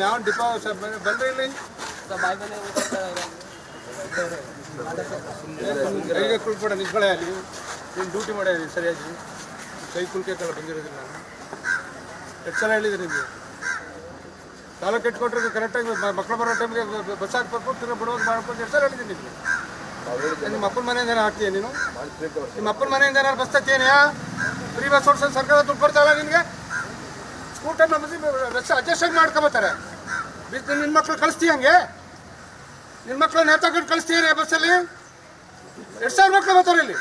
ಯಾವ depot sir ಬಂದ್ರೆ ಇಲ್ಲಿ ಕೈಗೆ ಕುಳ್ಬೇಡ ನಿಂತ್ಕೊಳ್ಳೆ ಅಲ್ಲಿ ನೀನು ಡ್ಯೂಟಿ ಮಾಡಿ ಸರಿಯಾಗಿ ಕೈ ಕುಲ್ಕೈತಲ್ಲ ಬಂದಿರೋದಿಲ್ಲ ನಾನು ಎಷ್ಟು ಸಲ ಹೇಳಿದೆ ನಿಮಗೆ? ತಾಲೂಕು ಇಟ್ಕೊಟ್ರೆ ಕರೆಕ್ಟಾಗಿ ಮಕ್ಕಳು ಬರೋ ಟೈಮ್ಗೆ ಬಸ್ ಹಾಕ್ಬೇಕು ತಿರ್ಗಿ ಬಿಡೋದು ಮಾಡ್ಕೊಂಡು ಎಷ್ಟು ಸಲ ಹೇಳಿದ್ದೀನಿ ನಿಮಗೆ ನಿಮ್ಮ ಅಪ್ಪನ ಮನೆಯಿಂದ ಹಾಕ್ತೀಯ ನೀನು ನಿಮ್ಮ ಅಪ್ಪನ ಮನೆಯಿಂದ ಏನಾರು ಬಸ್ ತತ್ತೀಯಾ ಫ್ರೀ ಬಸ್ ಓಡಿಸ್ ಸರ್ಕಾರ ದುಡ್ಡು ಕೊಡ್ತಾವಲ್ಲ ನಿನಗೆ ಸ್ಕೂಟರ್ ನಮ್ಮ ರಸ್ ಅಡ್ಜಸ್ಟ್ ಮಾಡ್ಕೊಬತ್ತಾರೆ. ಬಿದ್ದು ನಿನ್ನ ಮಕ್ಳು ಕಳಿಸ್ತೀಯ ಹಂಗೆ? ನಿನ್ನ ಮಕ್ಳು ನೇತಾಕೊಂಡು ಕಳಿಸ್ತೀಯ ಬಸ್ಸಲ್ಲಿ ಎಷ್ಟು ಸಾವಿರ ಮಕ್ಳು ಬರ್ತಾರೆ ಇಲ್ಲಿ.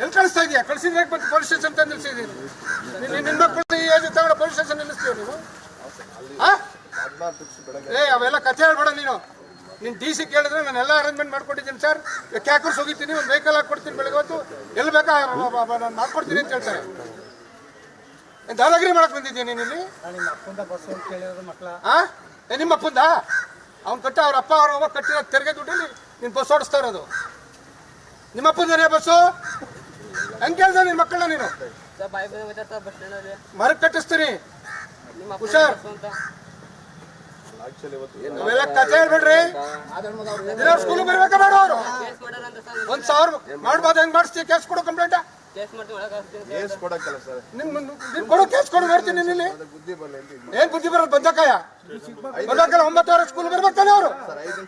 ಎಲ್ಲಿ ಕಳಿಸ್ತಾ ಇದೆಯಾ? ಕಳಿಸಿದ್ರೆ ಪೊಲೀಸ್ ಸ್ಟೇಷನ್ ತಂದು ನಿಲ್ಸಿದ್ದೀನಿ ನಿನ್ನ ಮಕ್ಕಳು ಈ ತಗೊಂಡು ಪೊಲೀಸ್ ಸ್ಟೇಷನ್ ನಿಲ್ಲಿಸ್ತೀವಿ ನೀವು? ಏ, ಅವೆಲ್ಲ ಕಥೆ ಹೇಳ್ಬೇಡ ನೀನು. ನಿನ್ ಡಿ ಸಿ ಕೇಳಿದ್ರೆ ನಾನು ಎಲ್ಲ ಅರೇಂಜ್ಮೆಂಟ್ ಮಾಡ್ಕೊಟ್ಟಿದ್ದೀನಿ ಸರ್ ಕ್ಯಾಕರ್ಸ್ ಹೋಗಿದ್ದೀನಿ ಒಂದು ವೆಹಿಕಲ್ ಹಾಕ್ಕೊಡ್ತೀನಿ ಬೆಳಗ್ಗೆ ಹೊತ್ತು. ಎಲ್ಲಿ ಬೇಕಾ ನಾನು ಮಾಡ್ಕೊಡ್ತೀನಿ ಅಂತ ಹೇಳ್ತಾರೆ. ದಾದಾಗಿರಿ ಮಾಡಕ್ ಬಂದಿದ್ದೀನಿ ನೀನು ಇಲ್ಲಿ? ಆ? ಏ ನಿಮ್ಮ ಅಪ್ಪಂದ? ಅವ್ನು ಕಟ್ಟ ಅವ್ರ ಅಪ್ಪ ಅವ್ರ ಅವ್ವ ಕಟ್ಟಿರೋ ತೆರಿಗೆ ದುಡ್ಡಲ್ಲಿ ನೀನು ಬಸ್ ಓಡಿಸ್ತಾ ಇರೋದು. ನಿಮ್ಮ ಅಪ್ಪಂದನೇ ಬಸ್ಸು? ಹೆಂಗ್ ಕೇಳ್ದೆ ನಿನ್ನ ಮಕ್ಕಳ ನೀನು? ಸರ್ ಬಾಯ್ ಬಾಯ್ ಹೋಯ್ತಾ ಸರ್ ಬಸ್ ಸ್ಟ್ಯಾಂಡಲ್ಲಿ ಮರಕ್ಕೆ ಕಟ್ಟಿಸ್ತೀನಿ ನಿಮ್ಮ ಅಪ್ಪ ಹುಷಾರ್. ಬಸ್ಸು ಅಂತ. ಅವೆಲ್ಲ ಕಥೆ ಹೇಳ್ಬೇಡ್ರಿ. ಸ್ಕೂಲ್ ಬರ್ಬೇಕಾ ಬೇಡ ಅವರು ಕೇಸ್ ಮಾಡ್ಯಾರ ಸರ್. ಒಂದ್ ಸಾವಿರ ಮಾಡ್ಬೋದು ಹೆಂಗ್ ಮಾಡಿಸ್ತೀವಿ ಕೇಸ್ ಕೊಡು ಕಂಪ್ಲೇಂಟ್. Case ಕೊಡಕ್ಕಲ್ಲ sir. ಕೊಡು ಕೊಡು ಇಲ್ಲಿ. ಬುದ್ಧಿ ಬರಲ್ಲ ಏನ್ ಬುದ್ಧಿ ಬರೋದು ಬಂದಕಾಯ ಬಂದಕಾಲ ಒಂಬತ್ತುವರೆ ಸ್ಕೂಲ್ ಬರ್ಬೇಕಾನೆ ಅವರು?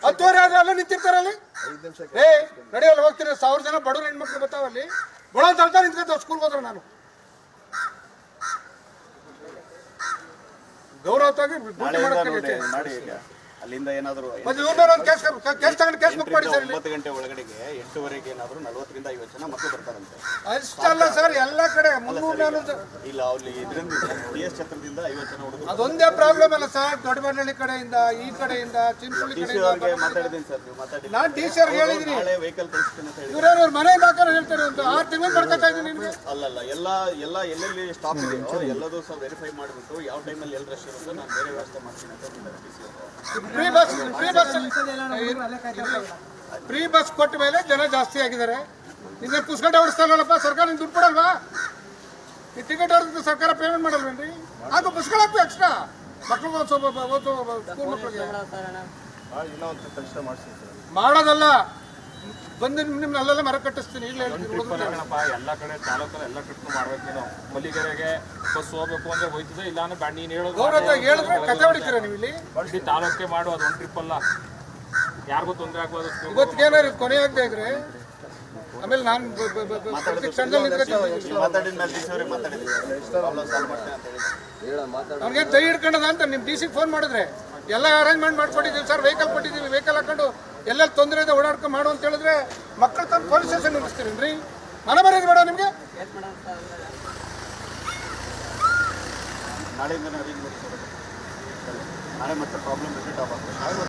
ಹತ್ತುವರೆ ಆದ್ರೆ ಅಲ್ಲೇ ನಿಂತಿರ್ತಾರೆ ಅಲ್ಲಿ? ಐದು ನಿಮಿಷ ಏ ನಡೆಯಲ್ಲ ಹೋಗ್ತೀನಿ. ಸಾವಿರ ಜನ ಬಡವ್ರ ಹೆಣ್ಮಕ್ಳು ಬರ್ತಾವಲ್ಲಿ ಬಡ ಅಂತ ಹೇಳ್ತಾ ನಿಂತ್ಕೊತಾವ ಸ್ಕೂಲ್ ಹೋದ್ರೆ ನಾನು. ಗೌರವವಾಗಿ ಮಾಡಕ್ಕೆ ಈಗ. ಅಲ್ಲಿಂದ ಏನಾದರೂ ಸರ್ ಒಂಬತ್ತು ಗಂಟೆ ಒಳಗಡೆಗೆ ಎಂಟುವರೆಗೆ ಏನಾದರೂ ನಲವತ್ತರಿಂದ ಐವತ್ತು ಜನ ಮಕ್ಕಳು ಬರ್ತಾರಂತೆ. ಅಷ್ಟಲ್ಲ ಸರ್ ಎಲ್ಲ ಕಡೆ ಇಲ್ಲ ಅಲ್ಲಿ ಇದರಿಂದ ಟಿ ಎಸ್ ಛತ್ರದಿಂದ ಐವತ್ತು ಜನ ಹುಡುಗರು ಅದೊಂದೇ ಪ್ರಾಬ್ಲಮ್ ಅಲ್ಲ ಸರ್ ದೊಡ್ಡಬಳ್ಳಾಳಿ ಕಡೆಯಿಂದ ಈ ಕಡೆಯಿಂದ ಡಿ ಸಿ ಕಡೆಯಿಂದ ಅವ್ರಿಗೆ ಮಾತಾಡಿದ್ದೀನಿ ಸರ್ ನೀವು ಮಾತಾಡಿ. ನಾನು ಡಿ ಸಿ ಅವ್ರಿಗೆ ಹೇಳಿದೀನಿ ನಾಳೆ ವೆಹಿಕಲ್ ಕಳಿಸ್ತೀನಿ ಅಂತ ಹೇಳಿ ಇವ್ರೇನು ಮನೆ ಹಾಕೋರು ಹೇಳ್ತಾರೆ ಒಂದು ಆರು ತಿಂಗಳು ಬರ್ಕೊತಾ ಇದ್ದೀನಿ ನಿಮಗೆ. ಅಲ್ಲಲ್ಲ ಎಲ್ಲ ಎಲ್ಲ ಎಲ್ಲೆಲ್ಲಿ ಸ್ಟಾಪ್ ಇದೆಯೋ ಎಲ್ಲದೂ ಸಹ ವೆರಿಫೈ ಮಾಡಿಬಿಟ್ಟು ಯಾವ ಟೈಮಲ್ಲಿ ಎಲ್ಲಿ ರಶ್ ಇರುತ್ತೋ ನಾನು ಬೇರೆ ವ್ಯವಸ್ಥೆ ಮಾಡ್ತೀನಿ ಅಂತ ಡಿ ಸಿ ಅವರು. Free bus free bus free bus ಕೊಟ್ಟ ಮೇಲೆ ಜನ ಜಾಸ್ತಿ ಆಗಿದ್ದಾರೆ ನಿನ್ನೆ ಪುಸ್ತಕ ಓಡಿಸ್ತಾರಲ್ಲಪ್ಪ ಸರ್ಕಾರ ನಿಮ್ಗೆ ದುಡ್ಡು ಕೊಡಲ್ವಾ ಈ ಟಿಕೆಟ್ ಅವ್ರದ್ದು ಸರ್ಕಾರ ಪೇಮೆಂಟ್ ಮಾಡಲ್ವೇನ್ರಿ ಅದು ಹಾಕ್ಬೇಕು ಎಕ್ಸ್ಟ್ರಾ ಮಕ್ಕಳು ಸರ್ ಮಾಡೋದಲ್ಲ ಬಂದು ನಿಮ್ನ ಅಲ್ಲೆಲ್ಲ ಮರ ಕಟ್ಟಿಸ್ತೀನಿ ಇಲ್ಲ ಎಲ್ಲ ಕಡೆ ತಾಲೂಕಲ್ಲಿ ಎಲ್ಲ ಟ್ರಿಪ್ ಮಾಡ್ಬೇಕು ನೀವು ಮಲ್ಲಿಗೆರೆಗೆ ಬಸ್ ಹೋಗ್ಬೇಕು ಅಂದ್ರೆ ಹೋಯ್ತದೆ ಇಲ್ಲ ಅಂದ್ರೆ ಬ್ಯಾಡ ನೀನು ಹೇಳೋದು ಗೌರವ ಹೇಳಿದ್ರೆ ಕತೆ ಹೊಡಿತೀರಾ ನೀವು ಇಲ್ಲಿ? ಬಡ್ಡಿ ತಾಲೂಕೆ ಮಾಡು ಅದು ಒಂದು ಟ್ರಿಪ್ ಅಲ್ಲ. ಯಾರಿಗೂ ತೊಂದರೆ ಆಗ್ಬೋದು ಇವತ್ತಿಗೆ ಏನಾರು ಕೊನೆ ಆಗದೆ ಇದ್ರೆ ಆಮೇಲೆ ನಾನು ಅವ್ನಿಗೆ ದೈ ಹಿಡ್ಕೊಂಡದ ಅಂತ ನಿಮ್ ಡಿ ಸಿ ಫೋನ್ ಮಾಡಿದ್ರೆ ಎಲ್ಲ ಅರೇಂಜ್ಮೆಂಟ್ ಮಾಡ್ಕೊಟ್ಟಿದ್ದೀವಿ ಸರ್ ವೆಹಿಕಲ್ ಕೊಟ್ಟಿದ್ದೀವಿ ವೆಹಿಕಲ್ ಹಾಕೊಂಡು ಎಲ್ಲೆಲ್ಲಿ ತೊಂದರೆ ಇದೆ ಓಡಾಡ್ಕೊಂಡು ಮಾಡು ಅಂತ ಹೇಳಿದ್ರೆ ಮಕ್ಕಳು ತಂದು ಪೊಲೀಸ್ ಸ್ಟೇಷನ್ ನಿಲ್ಲಿಸ್ತೀರೇನ್ರಿ? ಮನೆ ಬರೋದು ಬೇಡ ನಿಮಗೆ? ನಾಳೆಯಿಂದ ನಾಳೆ ಮತ್ತೆ ಪ್ರಾಬ್ಲಮ್